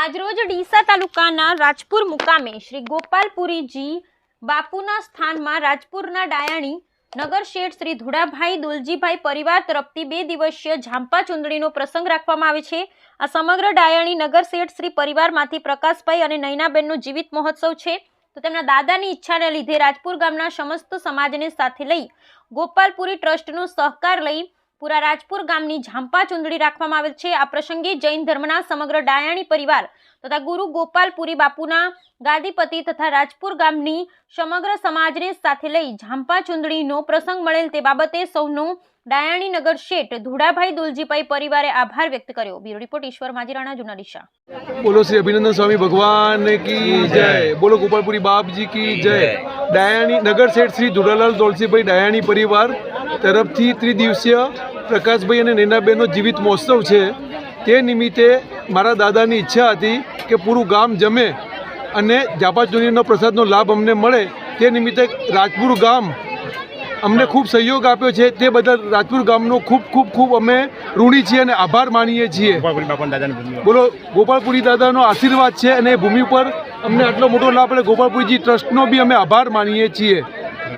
આજરોજ ડીસા તાલુકાના રાજપુર મુકામે શ્રી ગોપાલપુરીજી બાપુના સ્થાનમાં રાજપુરના ડાયાણી નગર શેઠ શ્રી ધુડાભાઈ દુલજીભાઈ પરિવાર તરફથી બે દિવસીય ઝાંપા ચૂંદડીનો પ્રસંગ રાખવામાં આવે છે. આ સમગ્ર ડાયાણી નગર શેઠ શ્રી પરિવારમાંથી પ્રકાશભાઈ અને નૈનાબેનનો જીવિત મહોત્સવ છે. તો તેમના દાદાની ઈચ્છાને લીધે રાજપુર ગામના સમસ્ત સમાજને સાથે લઈ ગોપાલપુરી ટ્રસ્ટનો સહકાર લઈ પૂરા રાજપુર ગામની ઝાંપા ચૂંદડી રાખવામાં આવેલ છે. આ પ્રસંગે જૈન ધર્મના સમગ્ર ડાયાણી પરિવાર તથા ગુરુ ગોપાલપુરી બાપુના ગાદીપતિ તથા રાજપુર ગામની સમગ્ર સમાજને સાથે લઈ ઝાંપા ચૂંદડીનો પ્રસંગ મળેલ તે બાબતે સૌનો ડાયાણી નગર શેઠ ધુડાભાઈ દુલજીભાઈ પરિવારે આભાર વ્યક્ત કર્યો. બ્યુરો રિપોર્ટ, ઈશ્વર માજીરાણા જુનાડીશા બોલો શ્રી અભિનંદન સ્વામી ભગવાન કી જય. બોલો ગોપાલપુરી બાપજી કી જય. ડાયાણી નગર શેઠ શ્રી ધુડાલાલ દોલસીભાઈ ડાયાણી પરિવાર તરફથી ત્રિદિવસીય પ્રકાશભાઈ અને નૈનાબેનનો જીવિત મહોત્સવ છે. તે નિમિત્તે મારા દાદાની ઈચ્છા હતી કે પૂરું ગામ જમે અને જાપા ચૂંટણીનો પ્રસાદનો લાભ અમને મળે. તે નિમિત્તે રાજપુર ગામ અમને ખૂબ સહયોગ આપ્યો છે. તે બદલ રાજપુર ગામનો ખૂબ ખૂબ ખૂબ અમે ઋણી છીએ અને આભાર માનીએ છીએ. બોલો ગોપાલપુરી દાદાનો આશીર્વાદ છે અને ભૂમિ પર અમને આટલો મોટો લાભ એટલે ગોપાલપુરીજી ટ્રસ્ટનો બી અમે આભાર માનીએ છીએ.